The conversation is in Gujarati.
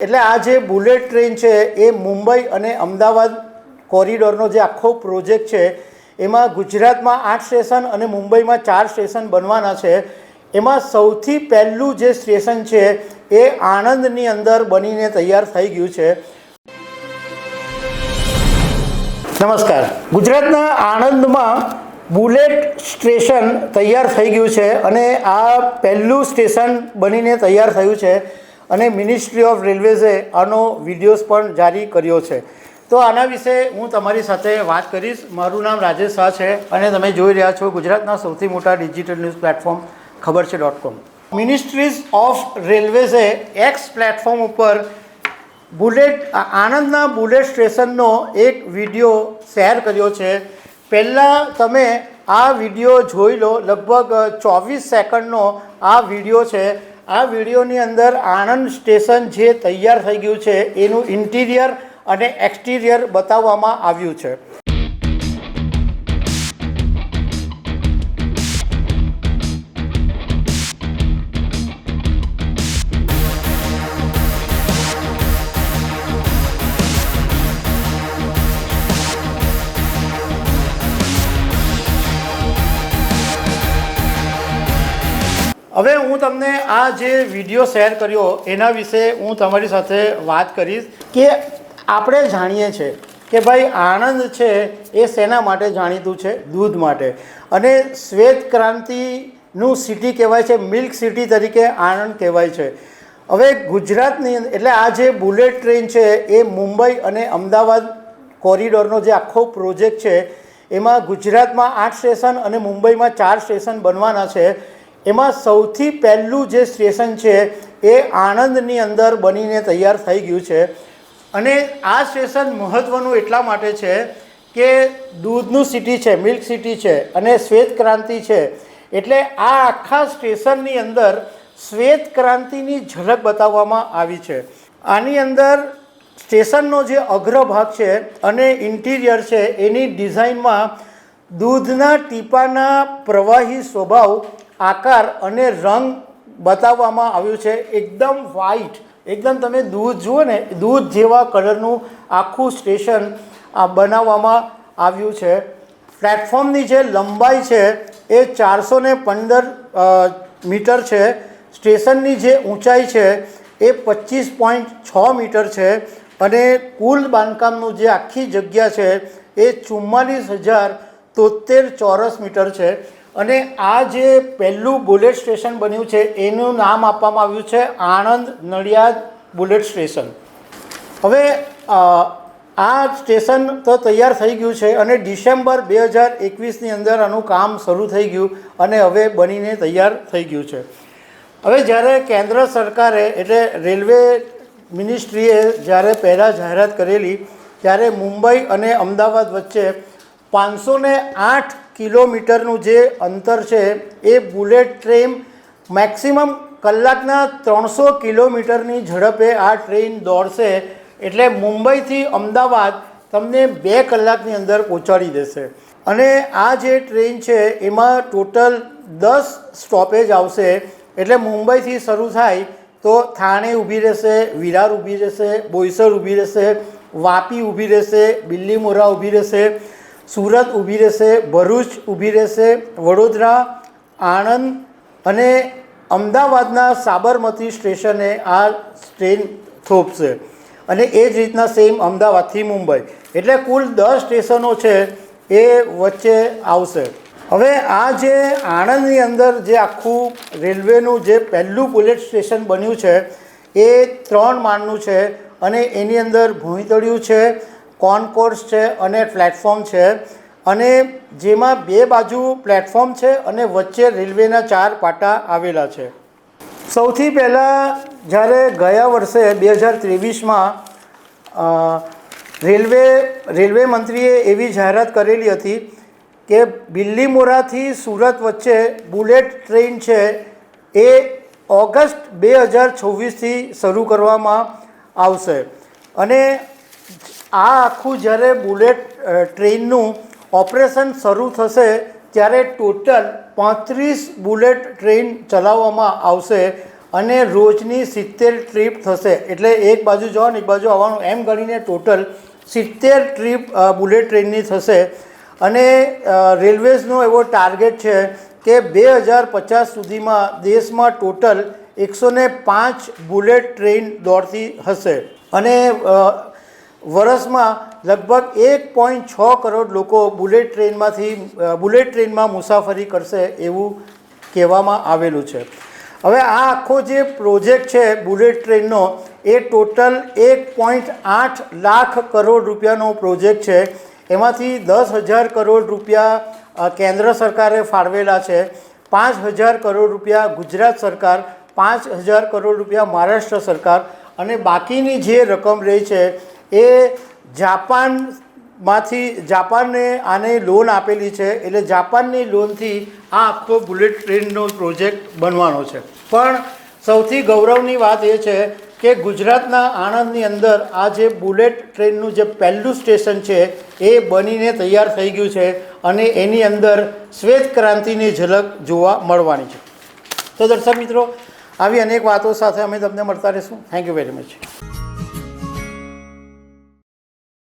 એટલે આ જે બુલેટ ટ્રેન છે, એ મુંબઈ અને અમદાવાદ કોરિડોરનો જે આખો પ્રોજેક્ટ છે, એમાં ગુજરાતમાં આઠ સ્ટેશન અને મુંબઈમાં ચાર સ્ટેશન બનવાના છે. એમાં સૌથી પહેલું જે સ્ટેશન છે, એ આણંદની અંદર બનીને તૈયાર થઈ ગયું છે. નમસ્કાર. ગુજરાતના આણંદમાં બુલેટ સ્ટેશન તૈયાર થઈ ગયું છે અને આ પહેલું સ્ટેશન બનીને તૈયાર થયું છે. અને મિનિસ્ટ્રી ઓફ રેલવેઝે આનો વિડીયોઝ પણ જારી કર્યો છે. તો આના વિશે હું તમારી સાથે વાત કરીશ. મારું નામ રાજેશ શાહ છે અને તમે જોઈ રહ્યા છો ગુજરાતના સૌથી મોટા ડિજિટલ ન્યૂઝ પ્લેટફોર્મ ખબર છે ડોટ કોમ મિનિસ્ટ્રીઝ ઓફ રેલવેઝે એક્સ પ્લેટફોર્મ ઉપર બુલેટ આણંદના બુલેટ સ્ટેશનનો એક વીડિયો શેર કર્યો છે. પહેલાં તમે આ વીડિયો જોઈ લો. લગભગ ચોવીસ સેકન્ડનો આ વીડિયો છે. આ વિડીયોની અંદર આણંદ સ્ટેશન જે તૈયાર થઈ ગયું છે, એનું ઇન્ટિરિયર અને એક્સટિરિયર બતાવવામાં આવ્યું છે. હવે હું તમને આ જે વીડિયો શેર કર્યો એના વિશે હું તમારી સાથે વાત કરીશ કે આપણે જાણીએ છીએ કે ભાઈ આણંદ છે એ શેના માટે જાણીતું છે? દૂધ માટે. અને શ્વેત ક્રાંતિનું સિટી કહેવાય છે, મિલ્ક સિટી તરીકે આણંદ કહેવાય છે. હવે ગુજરાતની એટલે આ જે બુલેટ ટ્રેન છે એ મુંબઈ અને અમદાવાદ કોરિડોરનો જે આખો પ્રોજેક્ટ છે, એમાં ગુજરાતમાં આઠ સ્ટેશન અને મુંબઈમાં ચાર સ્ટેશન બનવાના છે. એમાં સૌથી પહેલું જે સ્ટેશન છે એ આણંદની અંદર બનીને તૈયાર થઈ ગયું છે. અને આ સ્ટેશન મહત્ત્વનું એટલા માટે છે કે દૂધનું સિટી છે, મિલ્ક સિટી છે અને શ્વેત ક્રાંતિ છે. એટલે આ આખા સ્ટેશનની અંદર શ્વેત ક્રાંતિની ઝલક બતાવવામાં આવી છે. આની અંદર સ્ટેશનનો જે અગ્રભાગ છે અને ઇન્ટિરિયર છે, એની ડિઝાઇનમાં દૂધના ટીપાના પ્રવાહી સ્વભાવ આકાર અને રંગ બતાવવામાં આવ્યું છે. એકદમ વ્હાઈટ એકદમ તમે દૂધ જુઓ ને, દૂધ જેવા કલરનું આખું સ્ટેશન આ બનાવવામાં આવ્યું છે. પ્લેટફોર્મની જે લંબાઈ છે એ ચારસો પંદર મીટર છે. સ્ટેશનની જે ઊંચાઈ છે એ પચીસ પોઈન્ટ છ મીટર છે અને કુલ બાંધકામનું જે આખી જગ્યા છે એ ચુમ્માલીસ હજાર તોતેર ચોરસ મીટર છે. અને આ જે પહેલું બુલેટ સ્ટેશન બન્યું છે, એનું નામ આપવામાં આવ્યું છે આણંદ નડિયાદ બુલેટ સ્ટેશન. હવે આ સ્ટેશન તો તૈયાર થઈ ગયું છે અને ડિસેમ્બર બે હજાર એકવીસની અંદર આનું કામ શરૂ થઈ ગયું અને હવે બનીને તૈયાર થઈ ગયું છે. હવે જ્યારે કેન્દ્ર સરકારે, એટલે રેલવે મિનિસ્ટ્રીએ જ્યારે પહેલાં જાહેરાત કરેલી, ત્યારે મુંબઈ અને અમદાવાદ વચ્ચે પાંચસો ને આઠ કિલોમીટરનું જે અંતર છે, એ બુલેટ ટ્રેન મેક્સિમમ કલાકના ત્રણસો કિલોમીટરની ઝડપે આ ટ્રેન દોડશે. એટલે મુંબઈથી અમદાવાદ તમને બે કલાકની અંદર પહોંચાડી દેશે. અને આ જે ટ્રેન છે, એમાં ટોટલ દસ સ્ટોપેજ આવશે. એટલે મુંબઈથી શરૂ થાય તો થાણે ઊભી રહેશે, વિરાર ઊભી રહેશે, બોઈસર ઊભી રહેશે, વાપી ઊભી રહેશે, બિલ્લીમોરા ઊભી રહેશે. સુરત ઊભી રહેશે, ભરૂચ ઊભી રહેશે, વડોદરા, આણંદ અને અમદાવાદના સાબરમતી સ્ટેશને આ ટ્રેન થોપશે. અને એ જ રીતના સેમ અમદાવાદથી મુંબઈ. એટલે કુલ દસ સ્ટેશનો છે એ વચ્ચે આવશે. હવે આ જે આણંદની અંદર જે આખું રેલવેનું જે પહેલું બુલેટ સ્ટેશન બન્યું છે, એ ત્રણ માળનું છે અને એની અંદર ભૂંઈતળિયું છે કોન્કોર્સ છે અને પ્લેટફોર્મ છે. અને જેમાં બે બાજુ પ્લેટફોર્મ છે અને વચ્ચે રેલવેના ચાર પાટા આવેલા છે. સૌથી પહેલાં જ્યારે ગયા વર્ષે બે હજાર ત્રેવીસમાં રેલવે રેલવે મંત્રીએ એવી જાહેરાત કરેલી હતી કે બિલ્લીમોરાથી સુરત વચ્ચે બુલેટ ટ્રેન છે એ ઓગસ્ટ બે હજાર છવ્વીસથી શરૂ કરવામાં આવશે. અને આ આખું જ્યારે બુલેટ ટ્રેનનું ઓપરેશન શરૂ થશે, ત્યારે ટોટલ પાંત્રીસ બુલેટ ટ્રેન ચલાવવામાં આવશે અને રોજની સિત્તેર ટ્રીપ થશે. એટલે એક બાજુ જવાનું એક બાજુ આવવાનું, એમ ગણીને ટોટલ સિત્તેર ટ્રીપ બુલેટ ટ્રેનની થશે. અને રેલવેઝનો એવો ટાર્ગેટ છે કે બે હજાર પચાસ સુધીમાં દેશમાં ટોટલ એકસો પાંચ બુલેટ ટ્રેન દોડતી હશે. અને વર્ષમાં લગભગ એક પોઈન્ટ છ કરોડ લોકો બુલેટ ટ્રેનમાંથી બુલેટ ટ્રેનમાં મુસાફરી કરશે એવું કહેવામાં આવેલું છે. હવે આ આખો જે પ્રોજેક્ટ છે બુલેટ ટ્રેનનો, એ ટોટલ એક પોઈન્ટ આઠ લાખ કરોડ રૂપિયાનો પ્રોજેક્ટ છે. એમાંથી દસ હજાર કરોડ રૂપિયા કેન્દ્ર સરકારે ફાળવેલા છે. પાંચ હજાર કરોડ રૂપિયા ગુજરાત સરકાર, પાંચ હજાર કરોડ રૂપિયા મહારાષ્ટ્ર સરકાર અને બાકીની જે રકમ રહી છે એ જાપાનમાંથી જાપાને આને લોન આપેલી છે. એટલે જાપાનની લોનથી આ આખો બુલેટ ટ્રેનનો પ્રોજેક્ટ બનવાનો છે. પણ સૌથી ગૌરવની વાત એ છે કે ગુજરાતના આણંદની અંદર આ જે બુલેટ ટ્રેનનું જે પહેલું સ્ટેશન છે, એ બનીને તૈયાર થઈ ગયું છે અને એની અંદર શ્વેત ક્રાંતિની ઝલક જોવા મળવાની છે. તો દર્શક મિત્રો, આવી અનેક વાતો સાથે અમે તમને મળતા રહીશું. Thank you very much